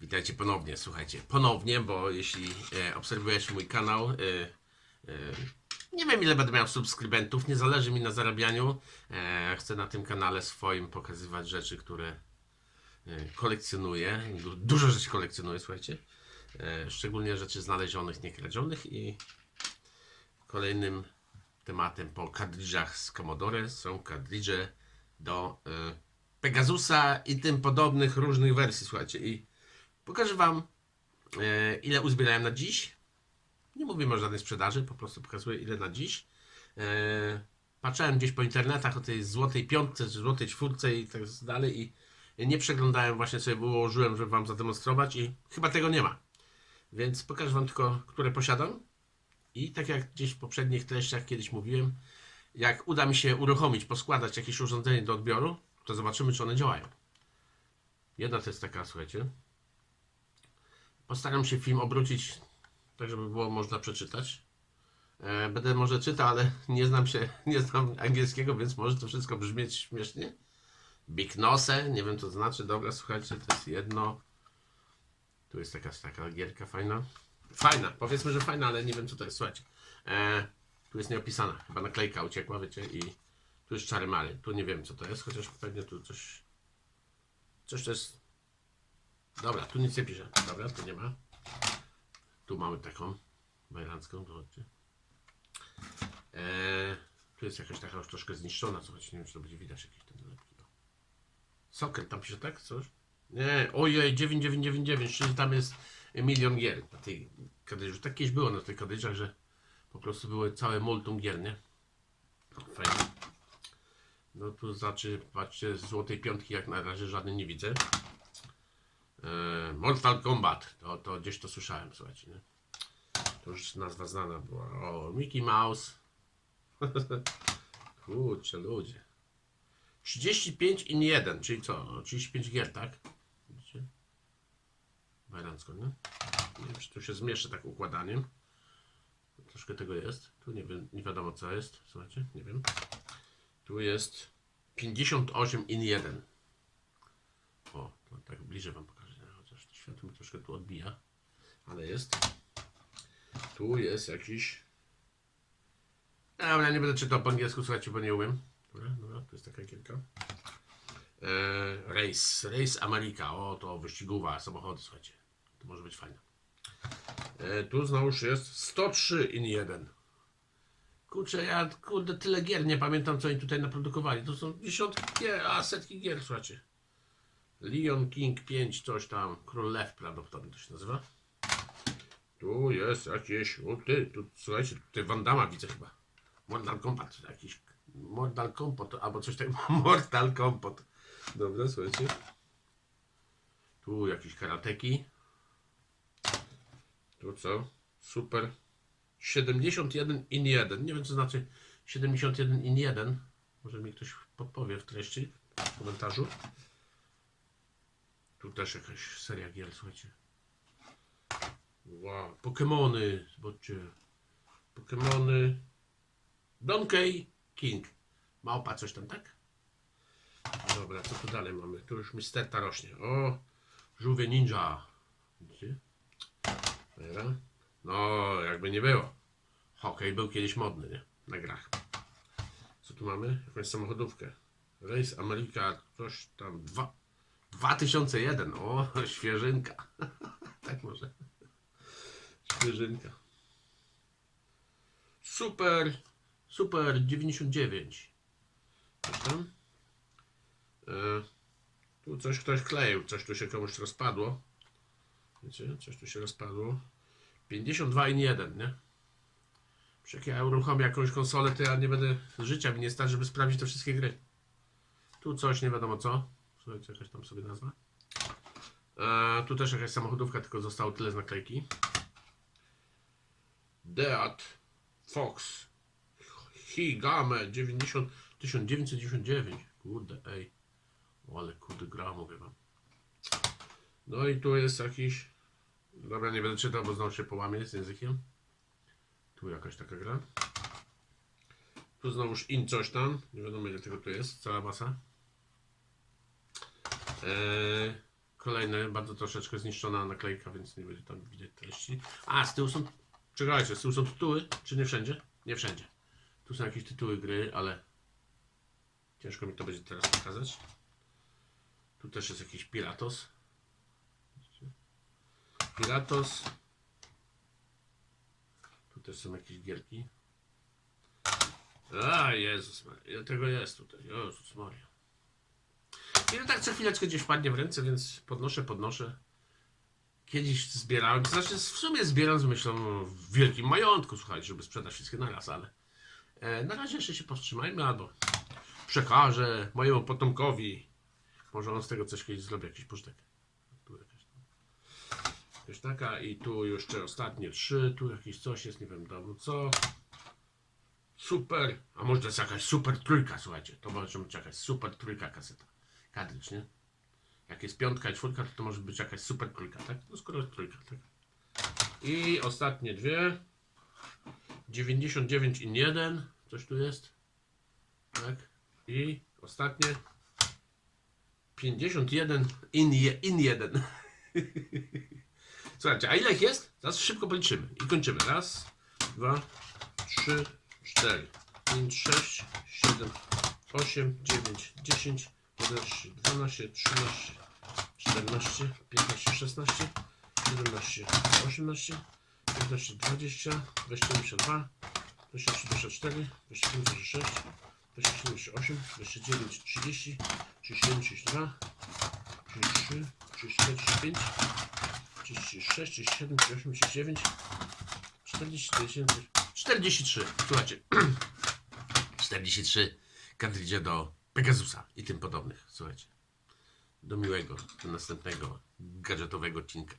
Witajcie ponownie, słuchajcie, ponownie, bo jeśli e, obserwujesz mój kanał, e, e, nie wiem ile będę miał subskrybentów, nie zależy mi na zarabianiu. E, chcę na tym kanale swoim pokazywać rzeczy, które e, kolekcjonuję. Du- Dużo rzeczy kolekcjonuję, słuchajcie. E, szczególnie rzeczy znalezionych, niekradzionych i kolejnym tematem po kadridżach z Commodore są kadridże do e, Pegasusa i tym podobnych różnych wersji, słuchajcie. I pokażę Wam, e, ile uzbierałem na dziś. Nie mówimy o żadnej sprzedaży, po prostu pokazuję, ile na dziś. E, patrzyłem gdzieś po internetach o tej złotej piątce, złotej czwórce i tak dalej i nie przeglądałem, właśnie sobie ułożyłem, żeby Wam zademonstrować i chyba tego nie ma. Więc pokażę Wam tylko, które posiadam. I tak jak gdzieś w poprzednich treściach kiedyś mówiłem, jak uda mi się uruchomić, poskładać jakieś urządzenie do odbioru, to zobaczymy, czy one działają. Jedna to jest taka, słuchajcie. Postaram się film obrócić tak, żeby było można przeczytać. E, Będę może czytał, ale nie znam się, nie znam angielskiego, więc może to wszystko brzmieć śmiesznie. Big Nose, nie wiem co to znaczy. Dobra, słuchajcie, to jest jedno. Tu jest taka, taka gierka fajna. Fajna, powiedzmy, że fajna, ale nie wiem co to jest, słuchajcie. E, tu jest nieopisana, chyba naklejka uciekła, wiecie, i tu jest czary mary. Tu nie wiem co to jest, chociaż pewnie tu coś. Coś to jest. Dobra, tu nic nie pisze. Dobra, tu nie ma. Tu mamy taką bajerancką, zobaczcie. Eee, tu jest jakaś taka już troszkę zniszczona, słuchajcie, nie wiem czy to będzie widać jakieś ten nalepki. o. Socket, tam pisze tak, coś? Nie, ojej, 9999, czyli tam jest milion gier na tej kadyrze. Tak kiedyś było na tych kadyrach, że po prostu były całe multum gier, nie? Fajnie. No tu znaczy, patrzcie, złotej piątki jak na razie żadnej nie widzę. E, Mortal Kombat, to, to gdzieś to słyszałem, słuchajcie, nie? To już nazwa znana była. O, Mickey Mouse. Kurczę, ludzie. 35 in 1, czyli co? 35 gier, tak? Widzicie? Bajrancko, nie? Nie wiem, czy tu się zmieszczę tak układaniem. Troszkę tego jest. Tu nie, wiem, nie wiadomo co jest. Słuchajcie, nie wiem. Tu jest 58 in 1. O, tak bliżej Wam pokażę. To światło troszkę tu odbija. Ale jest. Tu jest jakiś. Dobra, nie będę czytał po angielsku, słuchajcie, bo nie umiem. Dobra, dobra, tu jest taka kilka. E, race, Race America. O, to wyścigowa, samochody, słuchajcie. To może być fajne. E, tu znowuż jest 103 in 1. Kurczę, ja kurde tyle gier nie pamiętam, co oni tutaj naprodukowali. To są dziesiątki gier, a setki gier, słuchajcie. Leon King 5, coś tam. Król Lew prawdopodobnie to się nazywa. Tu jest jakieś. O ty, tu słuchajcie, tutaj Wandama widzę chyba. Mortal Kombat, jakiś. Mortal Kombat, albo coś takiego. Mortal Kombat. Dobra, słuchajcie. Tu jakieś karateki. Tu co? Super. 71 in 1. Nie wiem co znaczy 71 in 1. Może mi ktoś podpowie w treści, w komentarzu. Tu też jakaś seria gier, słuchajcie. Wow, Pokemony, zobaczcie. Pokemony. Donkey King. Małpa coś tam, tak? Dobra, co tu dalej mamy? Tu już misterta rośnie. O, żółwie ninja. Widzicie? No, jakby nie było. Hokej był kiedyś modny, nie? Na grach. Co tu mamy? Jakąś samochodówkę. Race America, coś tam. Dwa, 2001. O, świeżynka. tak może. Świeżynka. Super, super 99. Coś tam? E, tu coś ktoś kleił, coś tu się komuś rozpadło. Wiecie, coś tu się rozpadło. 52 in 1, nie? Przecież jak ja uruchomię jakąś konsolę, to ja nie będę życia mi nie stać, żeby sprawdzić te wszystkie gry. Tu coś nie wiadomo co. Słuchajcie, jakaś tam sobie nazwa. E, tu też jakaś samochodówka, tylko zostało tyle z naklejki. Deat Fox Higame 90 1999. Kurde, ej. O, ale kurde gra, mówię wam. No i tu jest jakiś. Dobra, nie będę czytał, bo znowu się połamię z językiem. Tu jakaś taka gra. Tu znowuż in coś tam. Nie wiadomo ile tego tu jest. Cała masa. Eee, Kolejne, bardzo troszeczkę zniszczona naklejka, więc nie będzie tam widać treści. A, z tyłu są, czekajcie, z tyłu są tytuły, czy nie wszędzie? Nie wszędzie. Tu są jakieś tytuły gry, ale ciężko mi to będzie teraz pokazać. Tu też jest jakiś Piratos. Piratos. Tu też są jakieś gierki. A, Jezus Maria, tego jest tutaj? Jezus Maria. I to tak co chwileczkę gdzieś wpadnie w ręce, więc podnoszę, podnoszę. Kiedyś zbierałem, znaczy w sumie zbieram z myślą o wielkim majątku, słuchajcie, żeby sprzedać wszystkie na raz, ale e, na razie jeszcze się powstrzymajmy, albo przekażę mojemu potomkowi. Może on z tego coś kiedyś zrobi, jakiś pożytek. Tu jakaś, jakaś taka i tu jeszcze ostatnie trzy, tu jakieś coś jest, nie wiem dawno co. Super, a może to jest jakaś super trójka, słuchajcie, to może być jakaś super trójka kaseta. Kadrycz, nie? Jak jest piątka i czwórka, to, to może być jakaś super trójka, tak? No skoro jest trójka, tak? I ostatnie dwie. 99 in 1, coś tu jest. Tak? I ostatnie 51 in, je, in 1. Słuchajcie, a ile ich jest? Zaraz szybko policzymy i kończymy. Raz, dwa, trzy, cztery, pięć, sześć, siedem, osiem, dziewięć, dziesięć, jedenaście, dwanaście, trzynaście, czternaście, piętnaście, szesnaście, siedemnaście, osiemnaście, dziewiętnaście, dwadzieścia, dwadzieścia, dwadzieścia dwa, dwadzieścia trzy, dwadzieścia cztery, dwadzieścia pięć, dwadzieścia sześć, dwadzieścia siedem, dwadzieścia osiem, dwadzieścia dziewięć, trzydzieści, trzydzieści jeden, trzydzieści dwa, trzydzieści trzy, trzydzieści cztery, trzydzieści pięć, 36, 37, 38, 39, 40, 40, 43. Słuchajcie. 43 kartridże do Pegasusa i tym podobnych. Słuchajcie. Do miłego, do następnego gadżetowego odcinka.